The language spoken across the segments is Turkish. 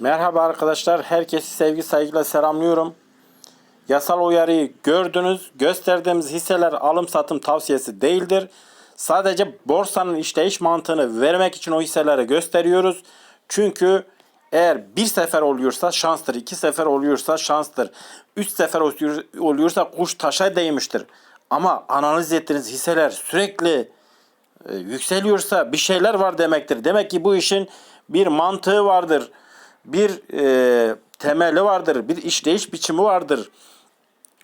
Merhaba arkadaşlar. Herkesi sevgi saygıyla selamlıyorum. Yasal uyarıyı gördünüz. Gösterdiğimiz hisseler alım satım tavsiyesi değildir. Sadece borsanın işleyiş mantığını vermek için o hisseleri gösteriyoruz. Çünkü eğer bir sefer oluyorsa şanstır, iki sefer oluyorsa şanstır, üç sefer oluyor- oluyorsa kuş taşa değmiştir. Ama analiz ettiğiniz hisseler sürekli e, yükseliyorsa bir şeyler var demektir. Demek ki bu işin bir mantığı vardır. Bir e, temeli vardır. Bir işleyiş biçimi vardır.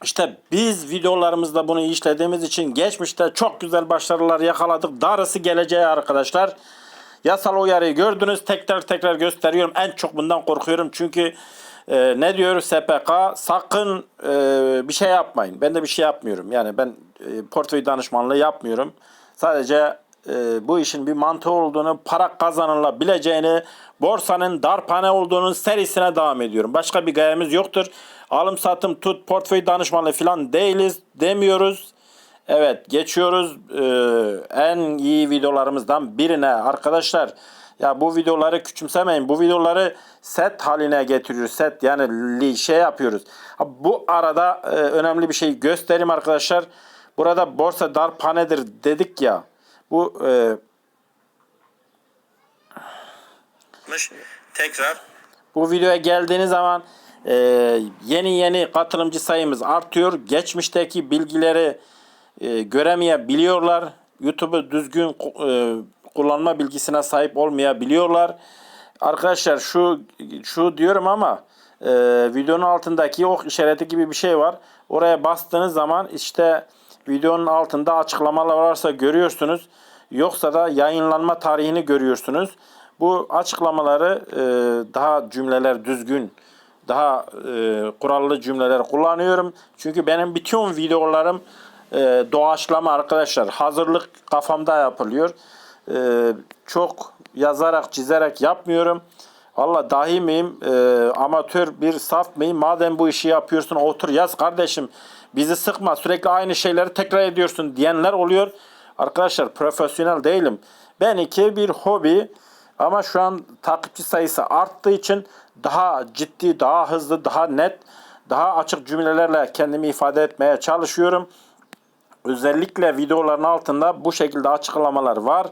İşte biz videolarımızda bunu işlediğimiz için geçmişte çok güzel başarılar yakaladık. Darısı geleceğe arkadaşlar. Yasal uyarıyı gördünüz. Tekrar tekrar gösteriyorum. En çok bundan korkuyorum. Çünkü e, ne diyor SPK? Sakın e, bir şey yapmayın. Ben de bir şey yapmıyorum. Yani ben e, portföy danışmanlığı yapmıyorum. Sadece e, bu işin bir mantığı olduğunu, para kazanılabileceğini, borsanın darphane olduğunun serisine devam ediyorum. Başka bir gayemiz yoktur. Alım satım tut, portföy danışmanlığı falan değiliz demiyoruz. Evet geçiyoruz Ee, en iyi videolarımızdan birine arkadaşlar. Ya bu videoları küçümsemeyin. Bu videoları set haline getiriyoruz. Set yani li- şey yapıyoruz. Bu arada e, önemli bir şey göstereyim arkadaşlar. Burada borsa darphanedir dedik ya. Bu e. Tekrar Bu videoya geldiğiniz zaman e, yeni yeni katılımcı sayımız artıyor. Geçmişteki bilgileri e, göremeyebiliyorlar. YouTube'u düzgün e, kullanma bilgisine sahip olmayabiliyorlar. Arkadaşlar şu şu diyorum ama e, videonun altındaki ok işareti gibi bir şey var. Oraya bastığınız zaman işte videonun altında açıklamalar varsa görüyorsunuz. Yoksa da yayınlanma tarihini görüyorsunuz. Bu açıklamaları e, daha cümleler düzgün, daha e, kurallı cümleler kullanıyorum. Çünkü benim bütün videolarım e, doğaçlama arkadaşlar. Hazırlık kafamda yapılıyor. E, çok yazarak, çizerek yapmıyorum. Valla dahi miyim, e, amatör bir saf mıyım? Madem bu işi yapıyorsun otur yaz kardeşim. Bizi sıkma sürekli aynı şeyleri tekrar ediyorsun diyenler oluyor. Arkadaşlar profesyonel değilim. Benimki bir hobi ama şu an takipçi sayısı arttığı için daha ciddi, daha hızlı, daha net, daha açık cümlelerle kendimi ifade etmeye çalışıyorum. Özellikle videoların altında bu şekilde açıklamalar var.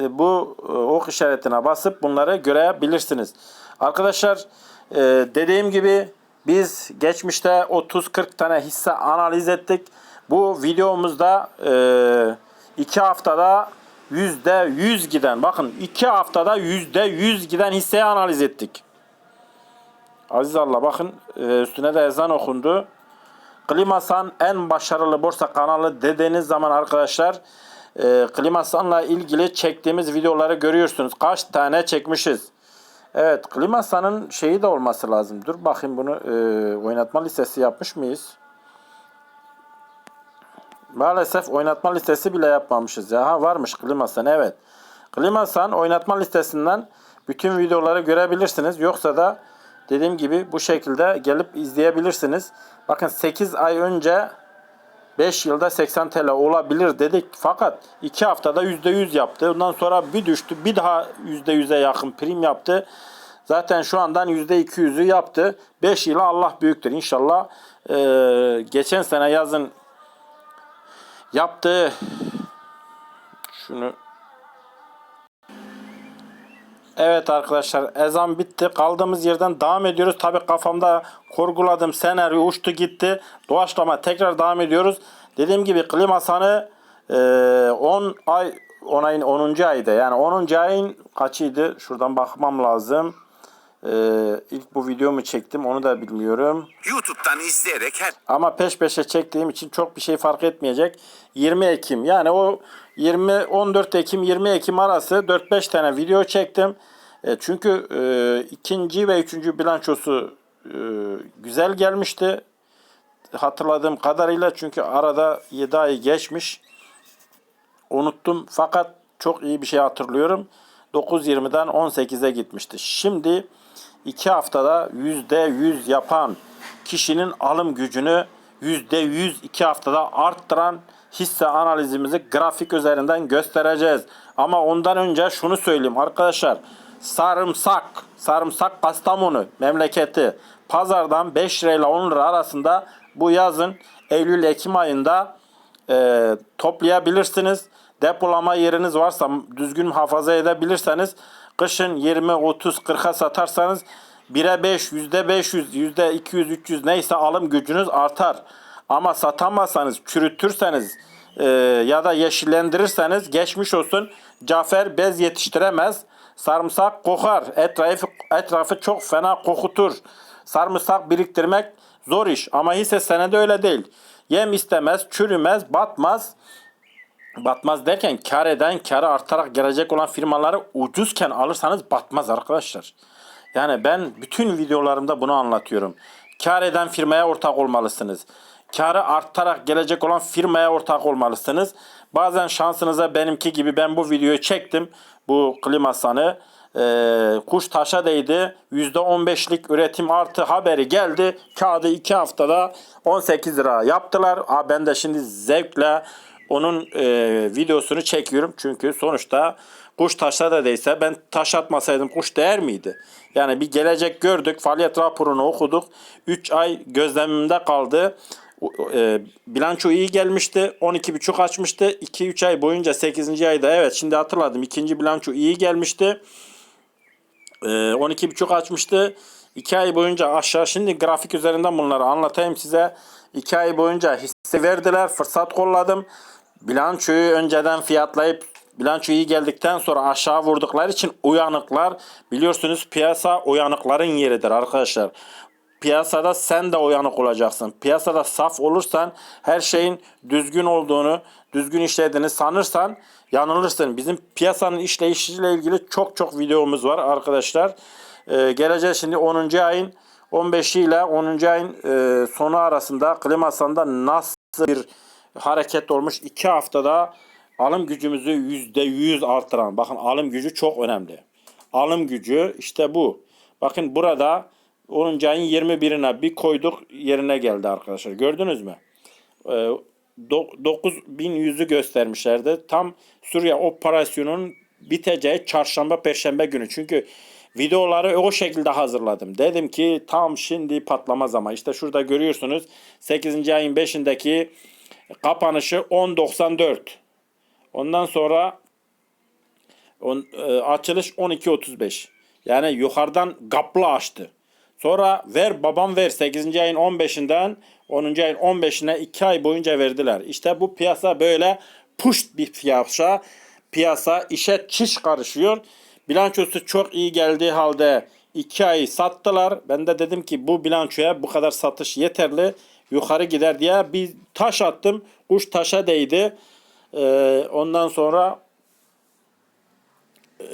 E, Bu e, ok işaretine basıp bunları görebilirsiniz. Arkadaşlar e, dediğim gibi biz geçmişte 30-40 tane hisse analiz ettik. Bu videomuzda 2 haftada %100 giden bakın 2 haftada %100 giden hisseyi analiz ettik. Aziz Allah bakın üstüne de ezan okundu. Klimasan en başarılı borsa kanalı dediğiniz zaman arkadaşlar e, Klimasan'la ilgili çektiğimiz videoları görüyorsunuz. Kaç tane çekmişiz. Evet Klimasan'ın şeyi de olması lazım. Dur bakayım bunu e, oynatma listesi yapmış mıyız? Maalesef oynatma listesi bile yapmamışız ya. Ha varmış Klimasan evet. Klimasan oynatma listesinden bütün videoları görebilirsiniz. Yoksa da dediğim gibi bu şekilde gelip izleyebilirsiniz. Bakın 8 ay önce 5 yılda 80 TL olabilir dedik. Fakat 2 haftada %100 yaptı. Ondan sonra bir düştü. Bir daha %100'e yakın prim yaptı. Zaten şu andan %200'ü yaptı. 5 yıla Allah büyüktür. İnşallah eee, geçen sene yazın yaptığı şunu Evet arkadaşlar ezan bitti. Kaldığımız yerden devam ediyoruz. Tabi kafamda kurguladım senaryo uçtu gitti. Doğaçlama tekrar devam ediyoruz. Dediğim gibi klimasanı e, 10 ay 10 ayın 10. ayda yani 10. ayın kaçıydı? Şuradan bakmam lazım. E, ilk bu videomu çektim onu da bilmiyorum. YouTube'dan izleyerek her Ama peş peşe çektiğim için çok bir şey fark etmeyecek. 20 Ekim yani o 20 14 Ekim 20 Ekim arası 4-5 tane video çektim. E, çünkü e, ikinci ve üçüncü bilançosu e, güzel gelmişti. Hatırladığım kadarıyla çünkü arada 7 ay geçmiş. Unuttum fakat çok iyi bir şey hatırlıyorum. 9.20'den 18'e gitmişti. Şimdi 2 haftada %100 yapan kişinin alım gücünü %100 2 haftada arttıran hisse analizimizi grafik üzerinden göstereceğiz. Ama ondan önce şunu söyleyeyim arkadaşlar. Sarımsak, sarımsak Kastamonu memleketi pazardan 5 lira ile 10 lira arasında bu yazın Eylül-Ekim ayında e, toplayabilirsiniz. Depolama yeriniz varsa düzgün muhafaza edebilirseniz kışın 20, 30, 40'a satarsanız 1'e 5, yüzde 500, yüzde 200, 300 neyse alım gücünüz artar. Ama satamazsanız, çürütürseniz e, ya da yeşillendirirseniz geçmiş olsun Cafer bez yetiştiremez. Sarımsak kokar. Etrafı, etrafı çok fena kokutur. Sarımsak biriktirmek zor iş. Ama hisse senedi öyle değil. Yem istemez, çürümez, batmaz. Batmaz derken kar eden, karı artarak gelecek olan firmaları ucuzken alırsanız batmaz arkadaşlar. Yani ben bütün videolarımda bunu anlatıyorum. Kar eden firmaya ortak olmalısınız. Karı artarak gelecek olan firmaya ortak olmalısınız. Bazen şansınıza benimki gibi ben bu videoyu çektim. Bu klimasanı. Ee, kuş taşa değdi. %15'lik üretim artı haberi geldi. Kağıdı 2 haftada 18 lira yaptılar. Aa, ben de şimdi zevkle onun e, videosunu çekiyorum. Çünkü sonuçta kuş taşa da değse ben taş atmasaydım kuş değer miydi? Yani bir gelecek gördük. Faaliyet raporunu okuduk. 3 ay gözlemimde kaldı. E, bilanço iyi gelmişti. 12,5 açmıştı. 2-3 ay boyunca 8. ayda evet şimdi hatırladım. ikinci bilanço iyi gelmişti. Ee, 12,5 açmıştı. 2 ay boyunca aşağı şimdi grafik üzerinden bunları anlatayım size. 2 ay boyunca hisse verdiler. Fırsat kolladım. Bilançoyu önceden fiyatlayıp bilanço iyi geldikten sonra aşağı vurdukları için uyanıklar biliyorsunuz piyasa uyanıkların yeridir arkadaşlar. Piyasada sen de uyanık olacaksın. Piyasada saf olursan her şeyin düzgün olduğunu, düzgün işlediğini sanırsan yanılırsın. Bizim piyasanın işleyişiyle ilgili çok çok videomuz var arkadaşlar. Ee, geleceğiz şimdi 10. ayın 15'i ile 10. ayın e, sonu arasında Klimasan'da nasıl bir hareket olmuş 2 haftada alım gücümüzü %100 artıran. Bakın alım gücü çok önemli. Alım gücü işte bu. Bakın burada 10. ayın 21'ine bir koyduk yerine geldi arkadaşlar. Gördünüz mü? Ee, do- 9100'ü göstermişlerdi. Tam Suriye operasyonunun biteceği çarşamba perşembe günü. Çünkü videoları o şekilde hazırladım. Dedim ki tam şimdi patlama zamanı. İşte şurada görüyorsunuz 8. ayın 5'indeki kapanışı 10.94. Ondan sonra on, e, açılış 12.35. Yani yukarıdan gaplı açtı. Sonra ver babam ver 8. ayın 15'inden 10. ayın 15'ine 2 ay boyunca verdiler. İşte bu piyasa böyle puşt bir piyasa. Piyasa işe çiş karışıyor. Bilançosu çok iyi geldiği halde 2 ay sattılar. Ben de dedim ki bu bilançoya bu kadar satış yeterli. Yukarı gider diye bir taş attım. Kuş taşa değdi. Ee, ondan sonra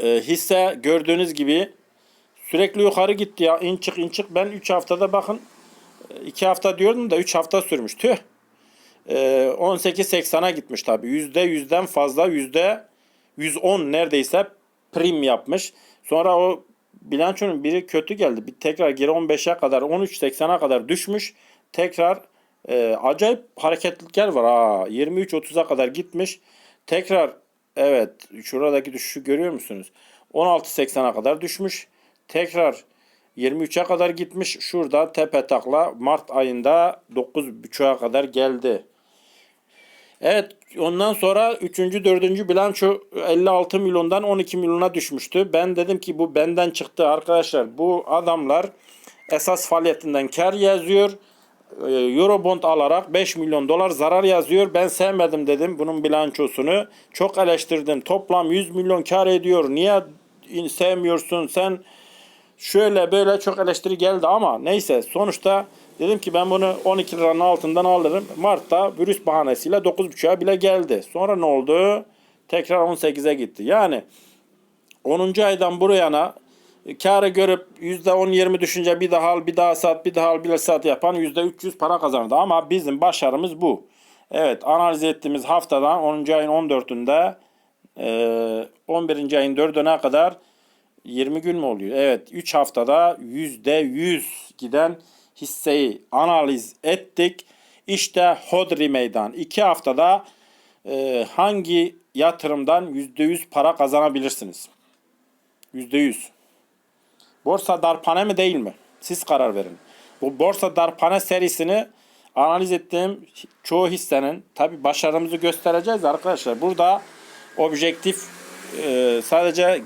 e, hisse gördüğünüz gibi sürekli yukarı gitti ya. İn çık in çık. Ben 3 haftada bakın 2 hafta diyordum da 3 hafta sürmüş. Tüh. Ee, 18.80'a gitmiş tabii. %100'den fazla yüzde 110 neredeyse prim yapmış. Sonra o bilançonun biri kötü geldi. Bir tekrar geri 15'e kadar 13.80'a kadar düşmüş. Tekrar e, acayip hareketlilikler var. Ha, 23.30'a kadar gitmiş. Tekrar evet şuradaki düşüşü görüyor musunuz? 16.80'a kadar düşmüş. Tekrar 23'e kadar gitmiş. Şurada tepe takla Mart ayında 9.5'a kadar geldi. Evet ondan sonra 3. 4. bilanço 56 milyondan 12 milyona düşmüştü. Ben dedim ki bu benden çıktı arkadaşlar. Bu adamlar esas faaliyetinden kar yazıyor. Ee, Eurobond alarak 5 milyon dolar zarar yazıyor. Ben sevmedim dedim bunun bilançosunu. Çok eleştirdim. Toplam 100 milyon kar ediyor. Niye sevmiyorsun sen? Şöyle böyle çok eleştiri geldi ama neyse sonuçta dedim ki ben bunu 12 liranın altından alırım. Mart'ta virüs bahanesiyle 9.5'a bile geldi. Sonra ne oldu? Tekrar 18'e gitti. Yani 10. aydan buraya yana karı görüp %10-20 düşünce bir daha al, bir daha sat, bir daha al, bir sat yapan %300 para kazandı. Ama bizim başarımız bu. Evet analiz ettiğimiz haftadan 10. ayın 14'ünde e, 11. ayın 4'üne kadar 20 gün mü oluyor? Evet 3 haftada %100 giden hisseyi analiz ettik. İşte Hodri Meydan. 2 haftada e, hangi yatırımdan %100 para kazanabilirsiniz? %100. Borsa darpane mi değil mi? Siz karar verin. Bu borsa darpane serisini analiz ettiğim çoğu hissenin tabi başarımızı göstereceğiz arkadaşlar. Burada objektif e, sadece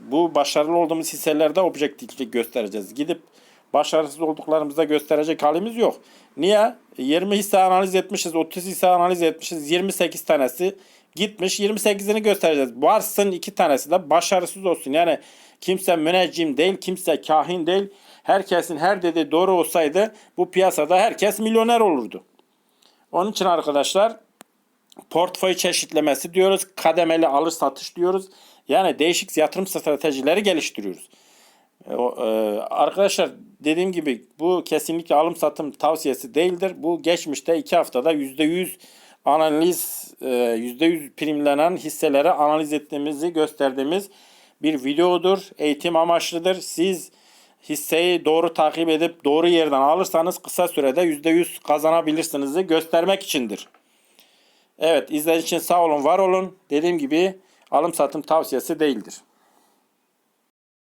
bu başarılı olduğumuz hisselerde objektiflik göstereceğiz. Gidip başarısız olduklarımızda gösterecek halimiz yok. Niye? 20 hisse analiz etmişiz, 30 hisse analiz etmişiz, 28 tanesi gitmiş, 28'ini göstereceğiz. Varsın iki tanesi de başarısız olsun. Yani kimse müneccim değil, kimse kahin değil. Herkesin her dediği doğru olsaydı bu piyasada herkes milyoner olurdu. Onun için arkadaşlar portföy çeşitlemesi diyoruz. Kademeli alış satış diyoruz. Yani değişik yatırım stratejileri geliştiriyoruz. E, e, arkadaşlar dediğim gibi bu kesinlikle alım satım tavsiyesi değildir. Bu geçmişte iki haftada %100 analiz e, %100 primlenen hisseleri analiz ettiğimizi gösterdiğimiz bir videodur. Eğitim amaçlıdır. Siz hisseyi doğru takip edip doğru yerden alırsanız kısa sürede %100 kazanabilirsiniz göstermek içindir. Evet izlediğiniz için sağ olun var olun. Dediğim gibi alım satım tavsiyesi değildir.